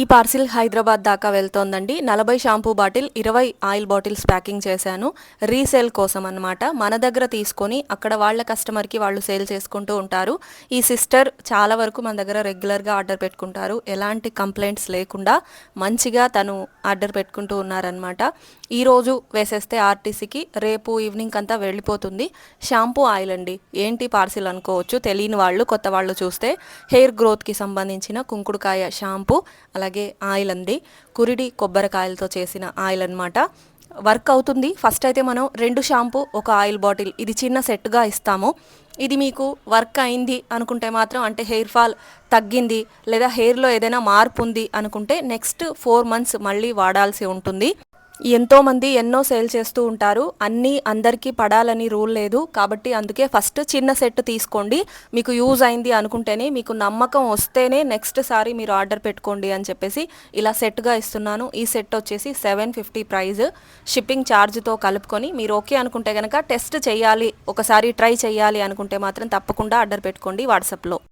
ఈ పార్సిల్ హైదరాబాద్ దాకా వెళ్తోందండి. నలభై షాంపూ బాటిల్ ఇరవై ఆయిల్ బాటిల్స్ ప్యాకింగ్ చేశాను. రీసేల్ కోసం అన్నమాట. మన దగ్గర తీసుకొని అక్కడ వాళ్ళ కస్టమర్కి వాళ్ళు సేల్ చేసుకుంటూ ఉంటారు. ఈ సిస్టర్ చాలా వరకు మన దగ్గర రెగ్యులర్గా ఆర్డర్ పెట్టుకుంటారు. ఎలాంటి కంప్లైంట్స్ లేకుండా మంచిగా తను ఆర్డర్ పెట్టుకుంటూ ఉన్నారనమాట ఈరోజు వేసేస్తే ఆర్టీసీకి రేపు ఈవినింగ్ అంతా వెళ్ళిపోతుంది. షాంపూ ఆయిల్ అండి. ఏంటి పార్సిల్ అనుకోవచ్చు. తెలియని వాళ్ళు కొత్త వాళ్ళు చూస్తే హెయిర్ గ్రోత్కి సంబంధించిన కుంకుడుకాయ షాంపూ అలాగే ఆయిల్ అంది కురిడి కొబ్బరికాయలతో చేసిన ఆయిల్ అన్నమాట వర్క్ అవుతుంది. ఫస్ట్ అయితే మనం రెండు షాంపూ ఒక ఆయిల్ బాటిల్ ఇది చిన్న సెట్గా ఇస్తాము. ఇది మీకు వర్క్ అయింది అనుకుంటే మాత్రం అంటే హెయిర్ ఫాల్ తగ్గింది లేదా హెయిర్లో ఏదైనా మార్పు ఉంది అనుకుంటే నెక్స్ట్ ఫోర్ మంత్స్ మళ్ళీ వాడాల్సి ఉంటుంది. ఎంతోమంది ఎన్నో సేల్ చేస్తూ ఉంటారు. అన్నీ అందరికీ పడాలని రూల్ లేదు. కాబట్టి అందుకే ఫస్ట్ చిన్న సెట్ తీసుకోండి. మీకు యూజ్ అయింది అనుకుంటేనే మీకు నమ్మకం వస్తేనే నెక్స్ట్ సారి మీరు ఆర్డర్ పెట్టుకోండి అని చెప్పేసి ఇలా సెట్గా ఇస్తున్నాను. ఈ సెట్ వచ్చేసి సెవెన్ ఫిఫ్టీ ప్రైజ్ షిప్పింగ్ ఛార్జ్తో కలుపుకొని మీరు ఓకే అనుకుంటే కనుక టెస్ట్ చేయాలి. ఒకసారి ట్రై చేయాలి అనుకుంటే మాత్రం తప్పకుండా ఆర్డర్ పెట్టుకోండి వాట్సాప్లో.